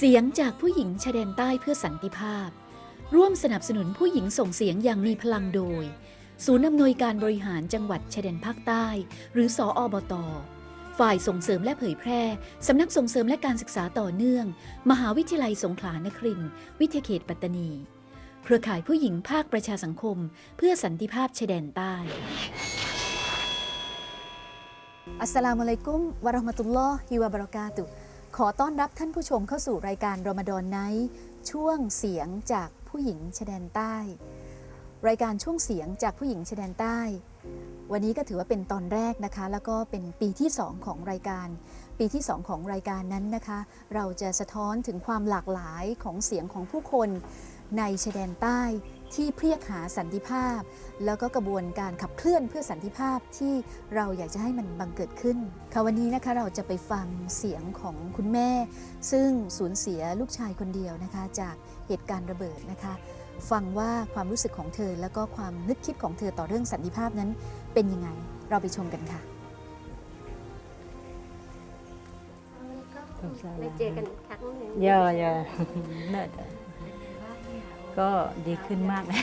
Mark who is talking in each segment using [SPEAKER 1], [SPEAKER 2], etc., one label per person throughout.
[SPEAKER 1] เสียงจากผู้หญิงชายแดนใต้เพื่อสันติภาพ ร่วมสนับสนุนผู้หญิงส่งเสียงอย่างมีพลังโดย ศูนย์อำนวยการบริหารจังหวัดชายแดนภาคใต้ หรือสออบต ฝ่ายส่งเสริมและเผยแพร่ สำนักส่งเสริมและการศึกษาต่อเนื่อง มหาวิทยาลัยสงขลานครินทร์วิทยเขตปัตตานี เครือข่ายผู้หญิงภาคประชาสังคม เพื่อสันติภาพชายแดนใต้
[SPEAKER 2] อัสสลามุอะลัยกุมวะเราะห์มะตุลลอฮิวะบะเราะกาตุฮ์ ขอต้อนรับท่านผู้ชมเข้าสู่รายการรมฎอนไนท์ช่วงเสียงจากผู้หญิงชายแดนใต้ รายการช่วงเสียงจากผู้หญิงชายแดนใต้ วันนี้ก็ถือว่าเป็นตอนแรกนะคะ แล้วก็เป็นปีที่ 2 ของรายการ ปีที่ 2 ของรายการนั้นนะคะ เราจะสะท้อนถึงความหลากหลายของเสียงของผู้คน ในชายแดนใต้ที่เพรียกหาสันติภาพ แล้วก็กระบวนการขับเคลื่อนเพื่อสันติภาพที่เราอยากจะให้มันบังเกิดขึ้นค่ะวันนี้นะคะเราจะไปฟังเสียงของคุณแม่ ซึ่งสูญเสียลูกชายคนเดียวนะคะ จากเหตุการณ์ระเบิดนะคะ ฟังว่าความรู้สึกของเธอ แล้วก็ความนึกคิดของเธอต่อเรื่องสันติภาพนั้นเป็นยังไงเราไปชมกันค่ะ
[SPEAKER 3] ไม่เจอกันอีกครั้งหนึ่ง
[SPEAKER 4] เยอะเยอะเนิร์ด ก็ดีขึ้นมากเลย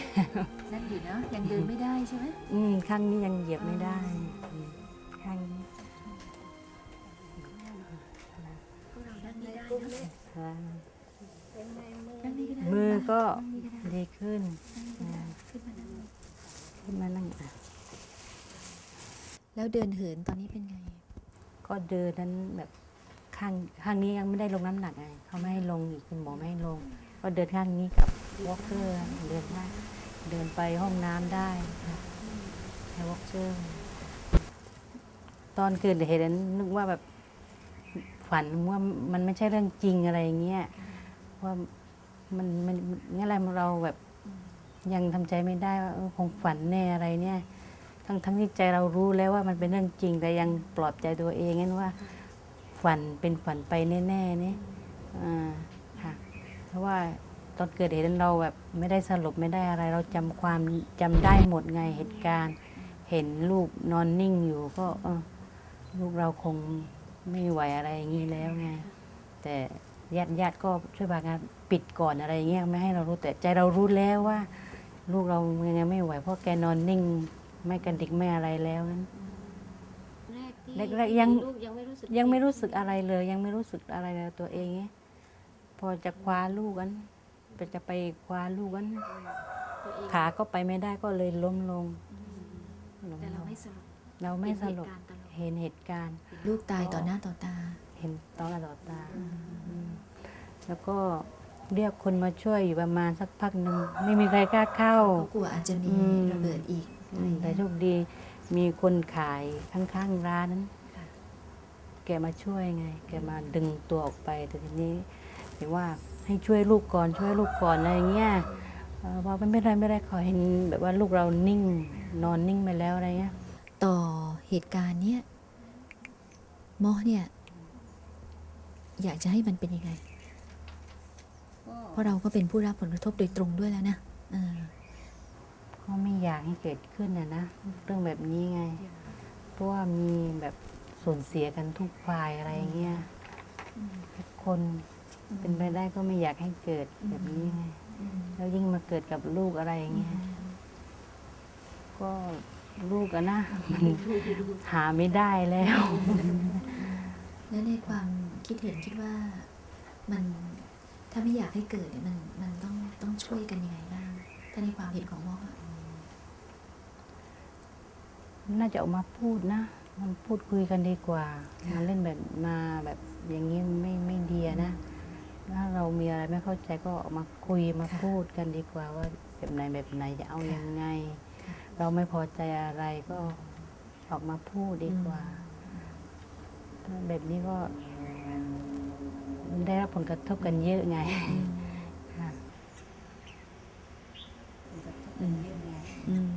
[SPEAKER 1] นั่นอยู่เนาะยังเดินไม่ได้ใช่ไหม
[SPEAKER 4] อืมข้างนี้ยังเหยียบไม่ได้อืมข้างนี้
[SPEAKER 1] พวกเรานั่งไม่ได้เนาะ
[SPEAKER 4] ค่ะ
[SPEAKER 1] นั่งนี่ก็ได้
[SPEAKER 4] มือก็
[SPEAKER 1] นั่งนี่ก็ได้
[SPEAKER 4] ดีขึ้น
[SPEAKER 1] นั่งนี่ก็ได้
[SPEAKER 4] อ่า
[SPEAKER 1] ขึ้นมานั่ง
[SPEAKER 4] ขึ้นมานั่งอะ
[SPEAKER 1] แล้วเดินเหินตอนนี้เป็นไง
[SPEAKER 4] ก็เดินนั้นแบบข้างข้างนี้ยังไม่ได้ลงน้ำหนักไงเขาไม่ให้ลงอีกคุณหมอไม่ให้ลง ก็เดินข้างนี้กับ วอล์กเกอร์เดินได้เดินไปห้องน้ำได้ค่ะใช้วอล์กเกอร์ตอนเกิดเหตุนั้นนึกว่าแบบฝันว่ามันไม่ใช่เรื่องจริงอะไรอย่างเงี้ยว่ามันมันงั้นอะไรเราแบบยังทำใจไม่ได้ว่าคงฝันแน่อะไรเนี่ยทั้งทั้งที่ใจเรารู้แล้วว่ามันเป็นเรื่องจริง แต่ยังปลอบใจตัวเองงั้นว่าฝันเป็นฝันไปแน่ๆนี่อ่าค่ะเพราะว่า ตอนเกิดเหตุนั้นเราแบบไม่ได้สรุปไม่ได้อะไร เราจำความจำได้หมดไงเหตุการณ์ เห็นลูกนอนนิ่งอยู่ก็เออลูกเราคงไม่ไหวอะไรอย่างนี้แล้วไงแต่ญาติญาติๆก็ช่วยบางงานปิดก่อนอะไรอย่างเงี้ยไม่ให้เรารู้แต่ใจเรารู้แล้วว่า ลูกเรายังไงไม่ไหวเพราะแกนอนนิ่ง ไม่กระดิกไม่อะไรแล้วนั้น
[SPEAKER 3] แรกที่
[SPEAKER 4] แรกๆยัง
[SPEAKER 3] ลูกยังไม่รู้สึก
[SPEAKER 4] ยังไม่รู้สึกอะไรเลย ยังไม่รู้สึกอะไรเลยตัวเองไงพอจะคว้าลูกกันไป จะไปคว้าลูกกัน
[SPEAKER 3] ตัวเอง
[SPEAKER 4] ขาก็ไปไม่ได้ก็เลยล้มลงล้ม
[SPEAKER 1] แต่
[SPEAKER 4] ล
[SPEAKER 1] เรา
[SPEAKER 4] ง
[SPEAKER 1] ไม่สรุป
[SPEAKER 4] เราไม่สรุป
[SPEAKER 1] เห็นเหตุการณ์ตลอด
[SPEAKER 4] เห็นเหตุการณ์
[SPEAKER 1] ลูกตายต่อหน้าต่อตา
[SPEAKER 4] เห็นตอนต่อตาอืมแล้วก็เรียกคนมาช่วยอยู่ประมาณสักพักหนึ่งไม่มีใครกล้าเข้า
[SPEAKER 1] เขากลัวอาจจะมี
[SPEAKER 4] อืม
[SPEAKER 1] ระเบิดอีก
[SPEAKER 4] อืมแต่โชคดีมีคนขายข้างๆร้านนั้น
[SPEAKER 1] ค่ะ
[SPEAKER 4] แกมาช่วยไง แกมาดึงตัวออกไปแต่ทีนี้เห็นว่า ให้ช่วยลูกก่อนช่วยลูกก่อนอะไรอย่างเงี้ยเอ่อว่าไม่เป็นไรไม่ได้ขอเห็นแบบว่าลูกเรานิ่งนอนนิ่งไปแล้วอะไรเงี้ย
[SPEAKER 1] ต่อเหตุการณ์เนี้ยหมอเนี่ยอยากจะให้มันเป็นยังไง เพราะเราก็เป็นผู้รับผลกระทบโดยตรงด้วยแล้วนะเออ
[SPEAKER 4] ก็ไม่อยากให้เกิดขึ้นนะนะเรื่องแบบนี้ไง เพราะว่ามีแบบสูญเสียกันทุกฝ่ายอะไรอย่างเงี้ยทุกคน เป็นไปได้ก็ไม่อยากให้เกิดแบบนี้ไงแล้วยิ่งมาเกิดกับลูกอะไรอย่างเงี้ยก็ลูกอะนะมันหาไม่ได้แล้ว
[SPEAKER 1] แล้วในความคิดเห็นคิดว่ามันถ้าไม่อยากให้เกิดเนี่ยมันมันต้องต้องช่วยกันยังไงบ้างถ้าในความเห็นของหมออะ
[SPEAKER 4] น่าจะออกมาพูดนะ มันพูดคุยกันดีกว่า มาเล่นแบบมาแบบอย่างนี้ไม่ไม่ดีอะนะ ถ้าเรามีอะไรไม่เข้าใจก็ออกมาคุยมาพูดกันดีกว่าว่าแบบไหนแบบไหนจะเอายังไง เราไม่พอใจอะไรก็ออกมาพูดดีกว่าถ้าแบบนี้ก็มันได้รับผลกระทบกันเยอะไงค่ะ
[SPEAKER 1] อืมอืม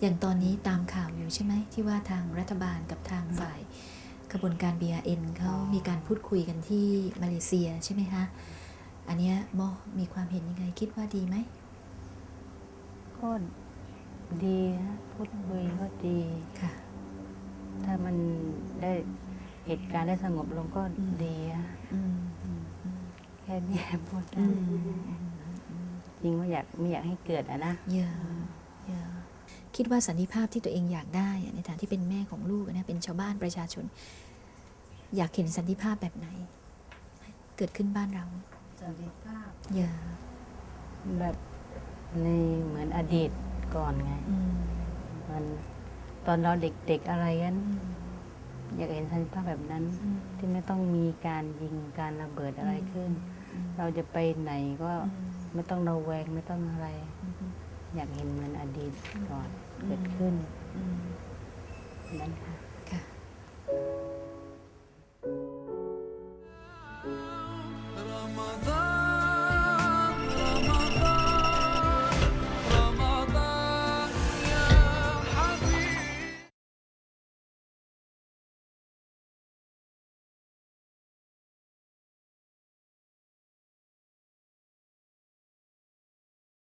[SPEAKER 1] อย่างตอนนี้ตามข่าวอยู่ใช่ไหมที่ว่าทางรัฐบาลกับทางฝ่ายก ระบวนการ BRN เขามีการพูดคุยกันที่มาเลเซียใช่ไหมคะอันเนี้ยหมอมีความเห็นยังไงคิดว่าดีไหม
[SPEAKER 4] ก็ดีนะพูดคุยก็ดี
[SPEAKER 1] ค่ะ
[SPEAKER 4] ถ้ามันได้เหตุการณ์ได้สงบลงก็
[SPEAKER 1] อืม
[SPEAKER 4] ดีอะ
[SPEAKER 1] อืมอืมอืม
[SPEAKER 4] แค่นี้พูดได้
[SPEAKER 1] อืม
[SPEAKER 4] จริงว่าอยากไม่อยากให้เกิดอะนะ
[SPEAKER 1] เยอะเยอะ คิดว่าสันติภาพที่ตัวเองอยากได้อะในฐานะที่เป็นแม่ของลูกอะนะเป็นชาวบ้านประชาชน อยากเห็นสันติภาพแบบไหน เกิดขึ้นบ้านเรา
[SPEAKER 4] สันติภาพ
[SPEAKER 1] เยอะ
[SPEAKER 4] แบบในเหมือนอดีตก่อนไง
[SPEAKER 1] อืม
[SPEAKER 4] มันตอนเราเด็กๆอะไรกัน
[SPEAKER 1] อืม
[SPEAKER 4] อยากเห็นสันติภาพแบบนั้น
[SPEAKER 1] อืม
[SPEAKER 4] ที่ไม่ต้องมีการยิงการระเบิดอะไรขึ้น
[SPEAKER 1] อืม
[SPEAKER 4] เราจะไปไหนก็
[SPEAKER 1] อืม
[SPEAKER 4] ไม่ต้องระแวงไม่ต้องอะไร
[SPEAKER 1] อืม
[SPEAKER 4] อยากเห็นเหมือนอดีตก่อน เกิดขึ้น
[SPEAKER 1] อืม
[SPEAKER 4] นั้นค่ะ